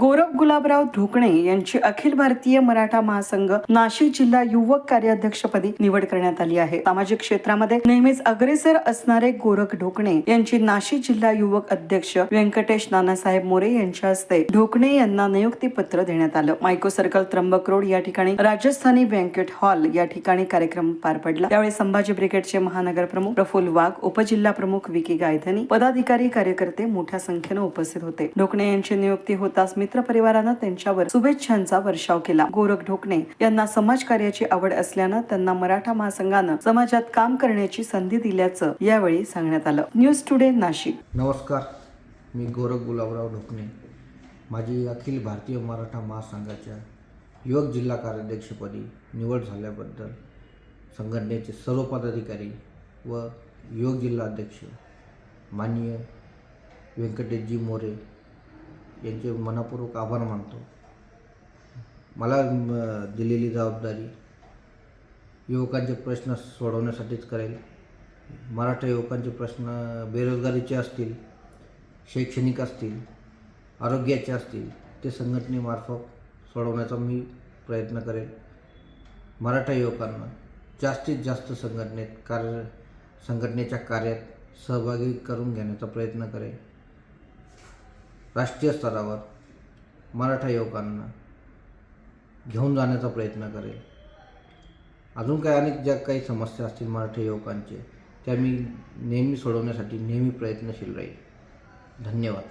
गोरख गुलाबराव ढोकणे यांची अखिल भारतीय मराठा महासंघ नाशिक जिल्हा युवक कार्याध्यक्षपदी निवड करण्यात आली आहे. सामाजिक क्षेत्रामध्ये नेहमीच अग्रेसर असणारे गोरख ढोकणे यांची नाशिक जिल्हा युवक अध्यक्ष व्यंकटेश नानासाहेब मोरे यांच्या हस्ते ढोकणे यांना नियुक्ती पत्र देण्यात आलं. मायको सर्कल त्र्यंबक रोड या ठिकाणी राजस्थानी बँकेट हॉल या ठिकाणी कार्यक्रम पार पडला. त्यावेळी संभाजी ब्रिगेडचे महानगर प्रमुख प्रफुल वाघ उपजिल्हा प्रमुख विकी गायधनी पदाधिकारी कार्यकर्ते मोठ्या संख्येनं उपस्थित होते. ढोकणे यांची नियुक्ती होताच मी परिवारानं त्यांच्यावर शुभेच्छांचा वर्षाव केला. गोरख ढोकणे यांना समाजकार्याची आवड असल्यानं त्यांना मराठा महासंघानं समाजात काम करण्याची संधी दिल्याचं यावेळी सांगण्यात आलं. News today Nashik. नमस्कार मी गोरख गुलाबराव ढोकणे माझी अखिल भारतीय मराठा महासंघाच्या युवक जिल्हा कार्याध्यक्षपदी निवड झाल्याबद्दल संघटनेचे सर्व पदाधिकारी व युवक जिल्हा अध्यक्ष माननीय व्यंकटेशजी मोरे यांचे मनपूर्वक आभार मानतो. मला दिलेली जबाबदारी युवकांचे प्रश्न सोडवण्यासाठीच करेल. मराठा युवकांचे प्रश्न बेरोजगारीचे असतील शैक्षणिक असतील आरोग्याचे असतील ते संघटनेमार्फत सोडवण्याचा मी प्रयत्न करेल. मराठा युवकांना जास्तीत जास्त संघटनेत कार्य संघटनेच्या कार्यात सहभागी करून घेण्याचा प्रयत्न करेल. राष्ट्रीय स्तरावर मराठा युवकांना घेऊन जाण्याचा प्रयत्न करेल. अजून काही अनेक ज्या काही समस्या असतील मराठी युवकांचे त्या मी नेहमी सोडवण्यासाठी नेहमी प्रयत्नशील राहील. धन्यवाद.